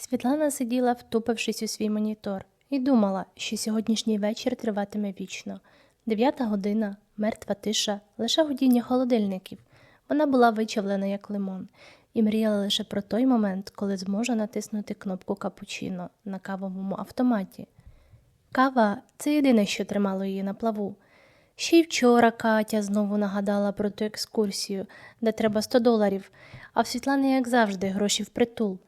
Світлана сиділа, втупившись у свій монітор, і думала, що сьогоднішній вечір триватиме вічно. Дев'ята година, мертва тиша, лише гудіння холодильників. Вона була вичавлена як лимон, і мріяла лише про той момент, коли зможе натиснути кнопку капучино на кавовому автоматі. Кава це єдине, що тримало її на плаву. Ще й вчора Катя знову нагадала про ту екскурсію, де треба 100 доларів, а в Світлани, як завжди, гроші впритул.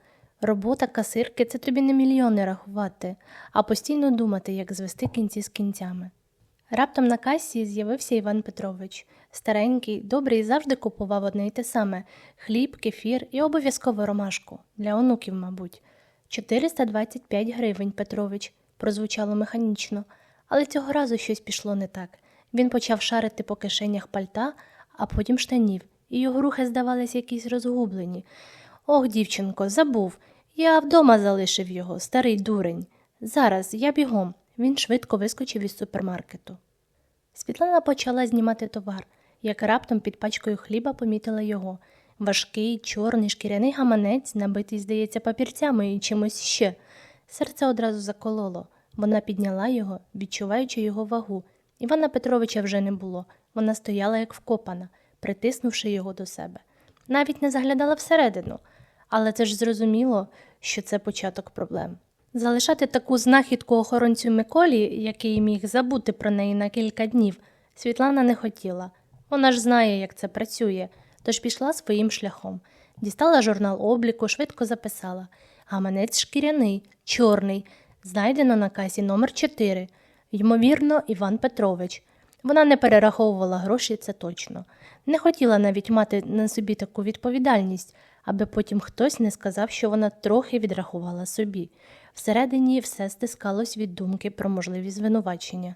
Робота касирки це тобі не мільйони рахувати, а постійно думати, як звести кінці з кінцями. Раптом на касі з'явився Іван Петрович. Старенький, добрий, завжди купував одне й те саме хліб, кефір і обов'язково ромашку для онуків, мабуть. 425 гривень, Петрович, прозвучало механічно, але цього разу щось пішло не так. Він почав шарити по кишенях пальта, а потім штанів, і його рухи здавались якісь розгублені. Ох, дівчинко, забув. Я вдома залишив його, старий дурень. Зараз я бігом. Він швидко вискочив із супермаркету. Світлана почала знімати товар, як раптом під пачкою хліба помітила його. Важкий, чорний шкіряний гаманець, набитий, здається, папірцями і чимось ще. Серце одразу закололо. Вона підняла його, відчуваючи його вагу. Івана Петровича вже не було. Вона стояла як вкопана, притиснувши його до себе. Навіть не заглядала всередину, але це ж зрозуміло, що це початок проблем. Залишати таку знахідку охоронцю Миколі, який міг забути про неї на кілька днів, Світлана не хотіла. Вона ж знає, як це працює, тож пішла своїм шляхом. Дістала журнал обліку, швидко записала. Гаманець шкіряний, чорний, знайдено на касі номер 4 Ймовірно, Іван Петрович. Вона не перераховувала гроші, це точно. Не хотіла навіть мати на собі таку відповідальність, аби потім хтось не сказав, що вона трохи відрахувала собі. Всередині все стискалось від думки про можливі звинувачення.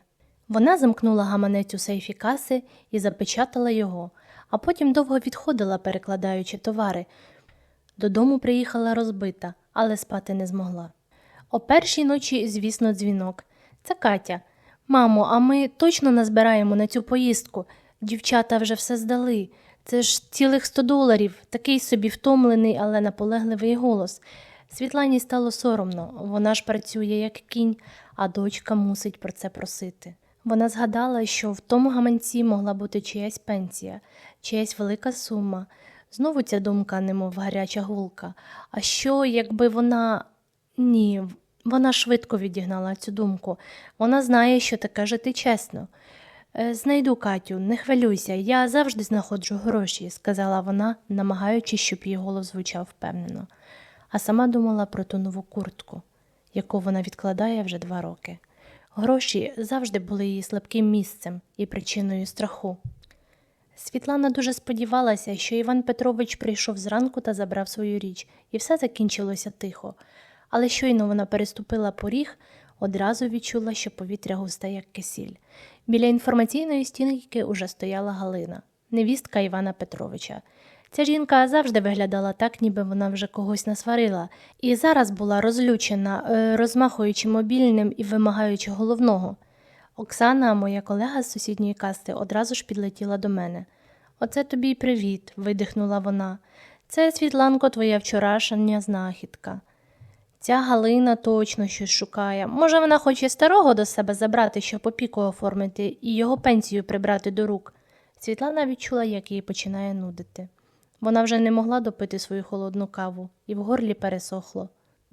Вона замкнула гаманець у сейфі каси і запечатала його, а потім довго відходила, перекладаючи товари. Додому приїхала розбита, але спати не змогла. О першій ночі, звісно, дзвінок. Це Катя. Мамо, а ми точно назбираємо на цю поїздку. Дівчата вже все здали. Це ж цілих 100 доларів, такий собі втомлений, але наполегливий голос. Світлані стало соромно, вона ж працює як кінь, а дочка мусить про це просити. Вона згадала, що в тому гаманці могла бути чиясь пенсія, чиясь велика сума. Знову ця думка, немов гаряча гулка. А що, якби вона. Ні, вона швидко відігнала цю думку. Вона знає, що таке жити чесно. «Е, Знайду Катю, не хвилюйся, я завжди знаходжу гроші, сказала вона, намагаючись, щоб її голос звучав впевнено. А сама думала про ту нову куртку, яку вона відкладає вже два роки. Гроші завжди були її слабким місцем і причиною страху. Світлана дуже сподівалася, що Іван Петрович прийшов зранку та забрав свою річ, і все закінчилося тихо. Але щойно вона переступила поріг, одразу відчула, що повітря густе, як кисіль. Біля інформаційної стінки уже стояла Галина, невістка Івана Петровича. Ця жінка завжди виглядала так, ніби вона вже когось насварила, і зараз була розлючена, е, розмахуючи мобільним і вимагаючи головного. Оксана, моя колега з сусідньої касти, одразу ж підлетіла до мене. Оце тобі й привіт, видихнула вона. Це, Світланко, твоя вчорашня знахідка. Ця Галина точно щось шукає. Може, вона хоче старого до себе забрати, щоб опіку оформити і його пенсію прибрати до рук. Світлана відчула, як її починає нудити. Вона вже не могла допити свою холодну каву, і в горлі пересохло.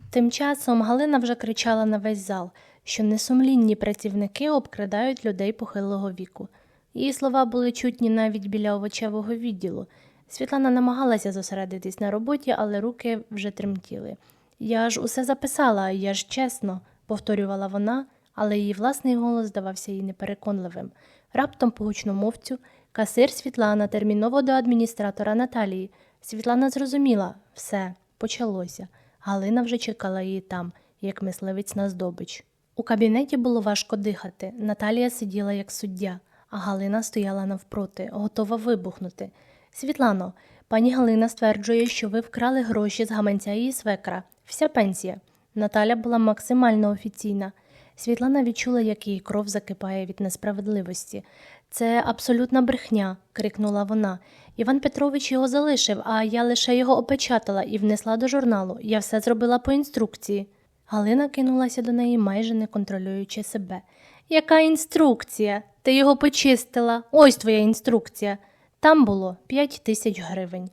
Тим часом Галина вже кричала на весь зал, що несумлінні працівники обкрадають людей похилого віку. Її слова були чутні навіть біля овочевого відділу. Світлана намагалася зосередитись на роботі, але руки вже тремтіли. Я ж усе записала, я ж чесно, повторювала вона, але її власний голос здавався їй непереконливим. Раптом по гучномовцю касир Світлана терміново до адміністратора Наталії. Світлана зрозуміла все, почалося. Галина вже чекала її там, як мисливець на здобич. У кабінеті було важко дихати. Наталія сиділа як суддя, а Галина стояла навпроти, готова вибухнути. Світлано, пані Галина стверджує, що ви вкрали гроші з гаманця її свекра. Вся пенсія. Наталя була максимально офіційна. Світлана відчула, як її кров закипає від несправедливості. Це абсолютна брехня, крикнула вона. Іван Петрович його залишив, а я лише його опечатала і внесла до журналу. Я все зробила по інструкції. Галина кинулася до неї, майже не контролюючи себе. Яка інструкція? Ти його почистила. Ось твоя інструкція. Там було п'ять тисяч гривень.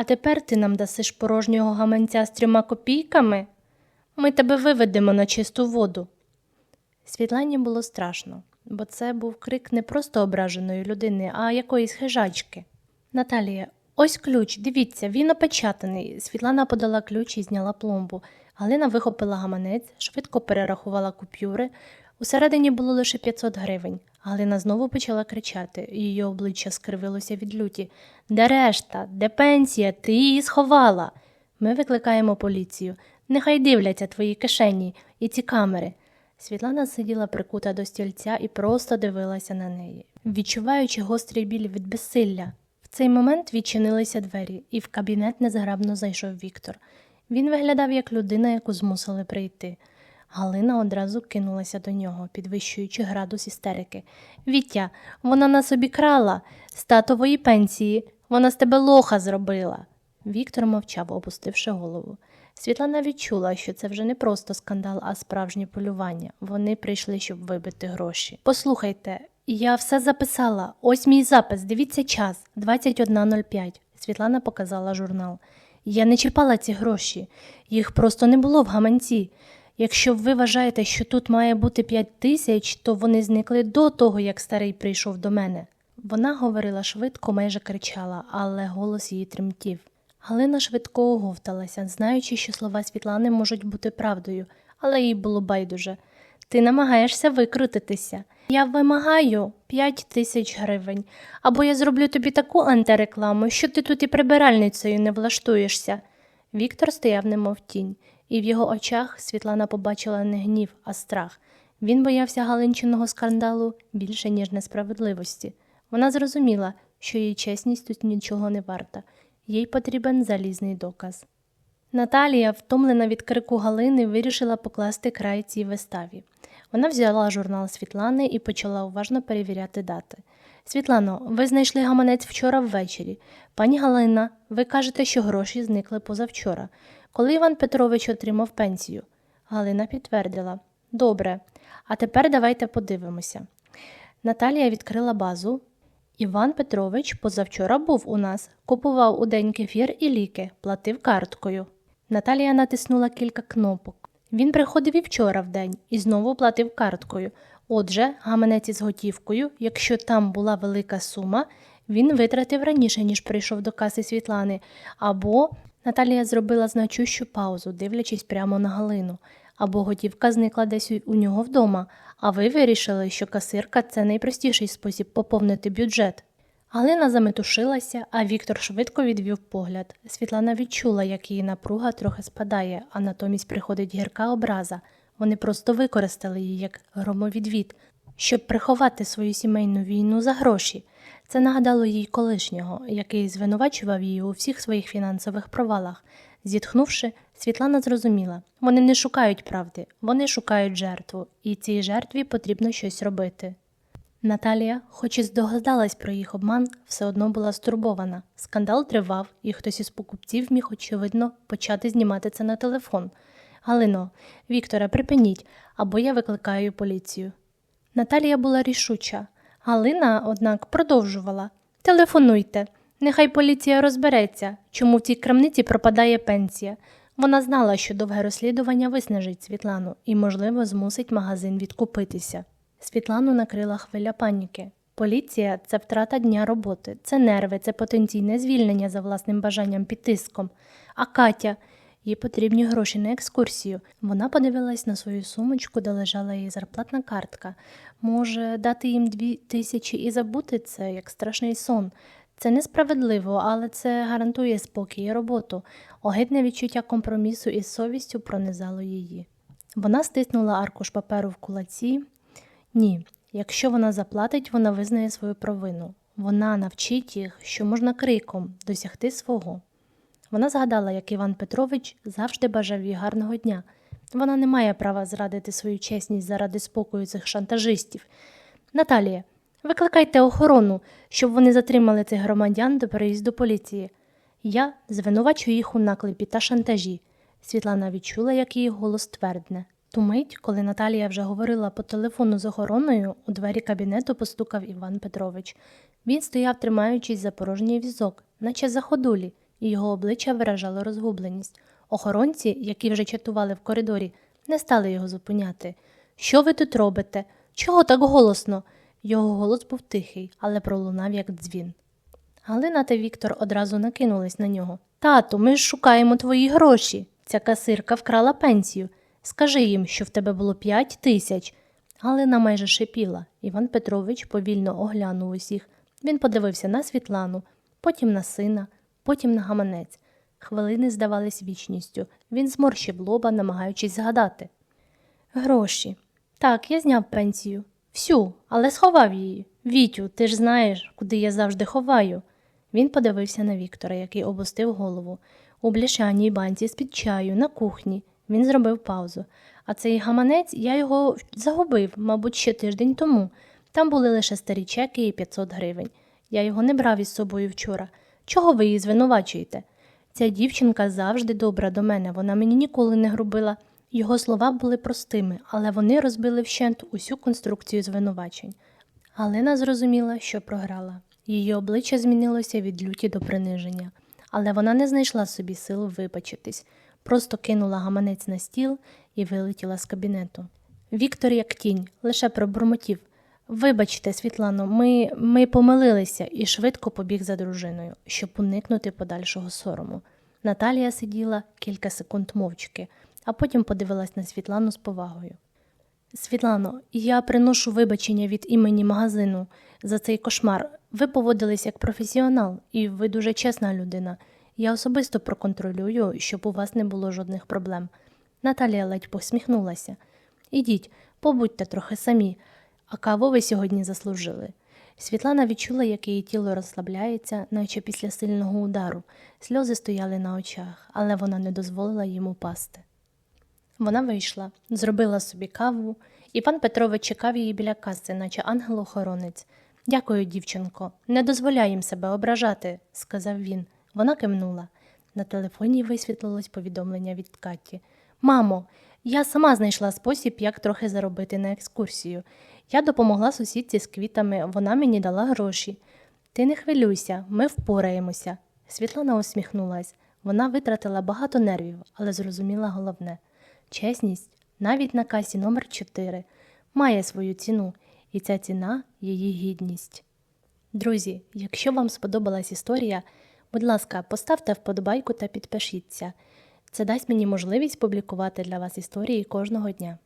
А тепер ти нам дасиш порожнього гаманця з трьома копійками? Ми тебе виведемо на чисту воду. Світлані було страшно, бо це був крик не просто ображеної людини, а якоїсь хижачки. Наталія, ось ключ, дивіться, він опечатаний. Світлана подала ключ і зняла пломбу. Галина вихопила гаманець, швидко перерахувала купюри. Усередині було лише 500 гривень. Галина знову почала кричати, її обличчя скривилося від люті. Де решта? Де пенсія? Ти її сховала. Ми викликаємо поліцію. Нехай дивляться твої кишені і ці камери. Світлана сиділа прикута до стільця і просто дивилася на неї, відчуваючи гострий біль від безсилля. В цей момент відчинилися двері, і в кабінет незграбно зайшов Віктор. Він виглядав як людина, яку змусили прийти. Галина одразу кинулася до нього, підвищуючи градус істерики. Вітя, вона на собі крала з татової пенсії, вона з тебе лоха зробила. Віктор мовчав, опустивши голову. Світлана відчула, що це вже не просто скандал, а справжнє полювання. Вони прийшли, щоб вибити гроші. Послухайте, я все записала. Ось мій запис. Дивіться час 21.05. Світлана показала журнал. Я не чіпала ці гроші, їх просто не було в гаманці. Якщо ви вважаєте, що тут має бути 5 тисяч, то вони зникли до того, як старий прийшов до мене. Вона говорила швидко, майже кричала, але голос її тремтів. Галина швидко оговталася, знаючи, що слова Світлани можуть бути правдою, але їй було байдуже. Ти намагаєшся викрутитися. Я вимагаю 5 тисяч гривень, або я зроблю тобі таку антирекламу, що ти тут і прибиральницею не влаштуєшся. Віктор стояв немов тінь, і в його очах Світлана побачила не гнів, а страх. Він боявся Галинчиного скандалу більше, ніж несправедливості. Вона зрозуміла, що її чесність тут нічого не варта, їй потрібен залізний доказ. Наталія, втомлена від крику Галини, вирішила покласти край цій виставі. Вона взяла журнал Світлани і почала уважно перевіряти дати. Світлано, ви знайшли гаманець вчора ввечері. Пані Галина, ви кажете, що гроші зникли позавчора. Коли Іван Петрович отримав пенсію? Галина підтвердила. Добре, а тепер давайте подивимося. Наталія відкрила базу. Іван Петрович позавчора був у нас, купував у день кефір і ліки, платив карткою. Наталія натиснула кілька кнопок. Він приходив і вчора в день і знову платив карткою. Отже, гаманець із готівкою, якщо там була велика сума, він витратив раніше, ніж прийшов до каси Світлани, або Наталія зробила значущу паузу, дивлячись прямо на Галину, або готівка зникла десь у- нього вдома, а ви вирішили, що касирка це найпростіший спосіб поповнити бюджет. Галина заметушилася, а Віктор швидко відвів погляд. Світлана відчула, як її напруга трохи спадає, а натомість приходить гірка образа. Вони просто використали її як громовідвід, щоб приховати свою сімейну війну за гроші. Це нагадало їй колишнього, який звинувачував її у всіх своїх фінансових провалах. Зітхнувши, Світлана зрозуміла, вони не шукають правди, вони шукають жертву, і цій жертві потрібно щось робити. Наталія, хоч і здогадалась про їх обман, все одно була стурбована. Скандал тривав, і хтось із покупців міг, очевидно, почати знімати це на телефон. Галино, Віктора, припиніть, або я викликаю поліцію. Наталія була рішуча. Галина, однак, продовжувала Телефонуйте. Нехай поліція розбереться, чому в цій крамниці пропадає пенсія. Вона знала, що довге розслідування виснажить Світлану і, можливо, змусить магазин відкупитися. Світлану накрила хвиля паніки. Поліція це втрата дня роботи, це нерви, це потенційне звільнення за власним бажанням під тиском. А Катя, їй потрібні гроші на екскурсію. Вона подивилась на свою сумочку, де лежала її зарплатна картка. Може, дати їм дві тисячі і забути це, як страшний сон. Це несправедливо, але це гарантує спокій і роботу. Огидне відчуття компромісу із совістю пронизало її. Вона стиснула аркуш паперу в кулаці. Ні, якщо вона заплатить, вона визнає свою провину. Вона навчить їх, що можна криком досягти свого. Вона згадала, як Іван Петрович завжди бажав їй гарного дня. Вона не має права зрадити свою чесність заради спокою цих шантажистів. Наталія, викликайте охорону, щоб вони затримали цих громадян до переїзду поліції. Я звинувачую їх у наклепі та шантажі. Світлана відчула, як її голос твердне. Ту мить, коли Наталія вже говорила по телефону з охороною, у двері кабінету постукав Іван Петрович. Він стояв, тримаючись за порожній візок, наче за ходулі, і його обличчя виражало розгубленість. Охоронці, які вже чатували в коридорі, не стали його зупиняти. Що ви тут робите? Чого так голосно? Його голос був тихий, але пролунав як дзвін. Галина та Віктор одразу накинулись на нього. Тату, ми ж шукаємо твої гроші. Ця касирка вкрала пенсію. Скажи їм, що в тебе було п'ять тисяч. Галина майже шипіла. Іван Петрович повільно оглянув усіх. Він подивився на Світлану, потім на сина, потім на гаманець. Хвилини здавались вічністю. Він зморщив лоба, намагаючись згадати. Гроші. Так, я зняв пенсію. Всю, але сховав її. Вітю, ти ж знаєш, куди я завжди ховаю. Він подивився на Віктора, який обустив голову. У бляшаній банці з-під чаю, на кухні. Він зробив паузу. А цей гаманець я його загубив, мабуть, ще тиждень тому. Там були лише старі чеки і 500 гривень. Я його не брав із собою вчора. Чого ви її звинувачуєте? Ця дівчинка завжди добра до мене, вона мені ніколи не грубила. Його слова були простими, але вони розбили вщент усю конструкцію звинувачень. Галина зрозуміла, що програла. Її обличчя змінилося від люті до приниження, але вона не знайшла собі сил вибачитись, просто кинула гаманець на стіл і вилетіла з кабінету. Віктор, як тінь, лише пробурмотів. Вибачте, Світлано, ми, ми помилилися і швидко побіг за дружиною, щоб уникнути подальшого сорому. Наталія сиділа кілька секунд мовчки, а потім подивилась на Світлану з повагою. Світлано, я приношу вибачення від імені магазину за цей кошмар. Ви поводились як професіонал, і ви дуже чесна людина. Я особисто проконтролюю, щоб у вас не було жодних проблем. Наталія ледь посміхнулася. Ідіть, побудьте трохи самі, а каву ви сьогодні заслужили. Світлана відчула, як її тіло розслабляється, наче після сильного удару. Сльози стояли на очах, але вона не дозволила їм упасти. Вона вийшла, зробила собі каву. Іван Петрович чекав її біля каси, наче ангел-охоронець. Дякую, дівчинко, не дозволяй їм себе ображати, сказав він. Вона кивнула. На телефоні висвітлилось повідомлення від Каті. Мамо, я сама знайшла спосіб, як трохи заробити на екскурсію. Я допомогла сусідці з квітами, вона мені дала гроші. Ти не хвилюйся, ми впораємося. Світлана усміхнулась. Вона витратила багато нервів, але зрозуміла головне. Чесність, навіть на касі номер 4 має свою ціну, і ця ціна її гідність. Друзі, якщо вам сподобалась історія, будь ласка, поставте вподобайку та підпишіться. Це дасть мені можливість публікувати для вас історії кожного дня.